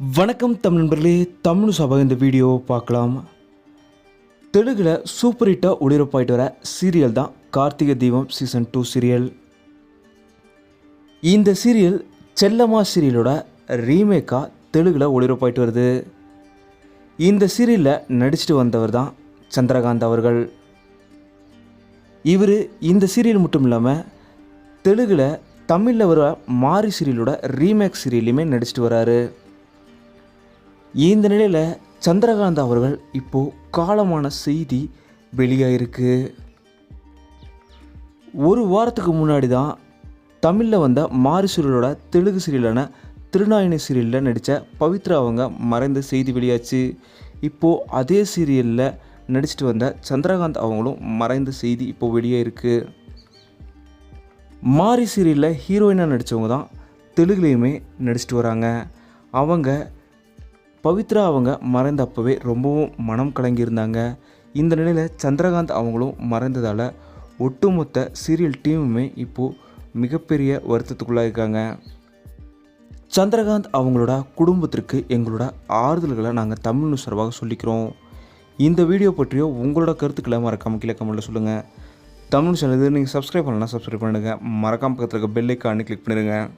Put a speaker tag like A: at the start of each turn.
A: வணக்கம் தமிழ் நண்பர்களே தமிழ் சபா இந்த வீடியோ பார்க்கலாம். தெலுங்கில் சூப்பர் ஹிட்டாக ஒளிபரப்பாயிட்டு வர சீரியல் தான் Karthigai Deepam season two serial இந்த சீரியல் செல்லம்மா சீரியலோட ரீமேக்காக தெலுங்கில் ஒளிபரப்பாயிட்டு வருது. இந்த சீரியலில் நடிச்சிட்டு வந்தவர் தான் சந்திரகாந்த் அவர்கள். இவர் இந்த சீரியல் மட்டும் இல்லாமல் தெலுங்கில் தமிழில் வர மாரி சீரியலோட ரீமேக் சீரியல்லையுமே நடிச்சிட்டு வராரு. இந்த நிலையில் சந்திரகாந்த் அவர்கள் இப்போது காலமான செய்தி வெளியாகிருக்கு ஒரு வாரத்துக்கு முன்னாடி தான் தமிழில் வந்த மாரி சீரியலோட தெலுங்கு சீரியலான திருநாயினி சீரியலில் நடித்த பவித்ரா அவங்க மறைந்த செய்தி வெளியாச்சு. இப்போது அதே சீரியலில் நடிச்சிட்டு வந்த சந்திரகாந்த் அவங்களும் மறைந்த செய்தி இப்போது வெளியே இருக்குது மாரி சீரியலில் ஹீரோயினாக நடித்தவங்க தான் தெலுங்குலேயுமே நடிச்சிட்டு வராங்க. அவங்க பவித்ரா அவங்க மறைந்த அப்போவே ரொம்பவும் மனம் கலங்கியிருந்தாங்க. இந்த நிலையில் சந்திரகாந்த் அவங்களும் மறைந்ததால் ஒட்டுமொத்த சீரியல் டீமுமே இப்போது மிகப்பெரிய வருத்தத்துக்குள்ளாக இருக்காங்க. சந்திரகாந்த் அவங்களோட குடும்பத்திற்கு எங்களோட ஆறுதல்களை நாங்கள் தமிழ் நியூஸ் சார்பாக சொல்லிக்கிறோம். இந்த வீடியோ பற்றியோ உங்களோட கருத்துக்களை மறக்காம கீழே கமெண்ட்டில் சொல்லுங்கள் தமிழ் சேனல் நீங்கள் சப்ஸ்கிரைப் பண்ணலாம் சப்ஸ்கிரைப் பண்ணுங்கள் மறக்காம பக்கத்தில் இருக்க பெல்லைக்கானு கிளிக் பண்ணிடுங்க.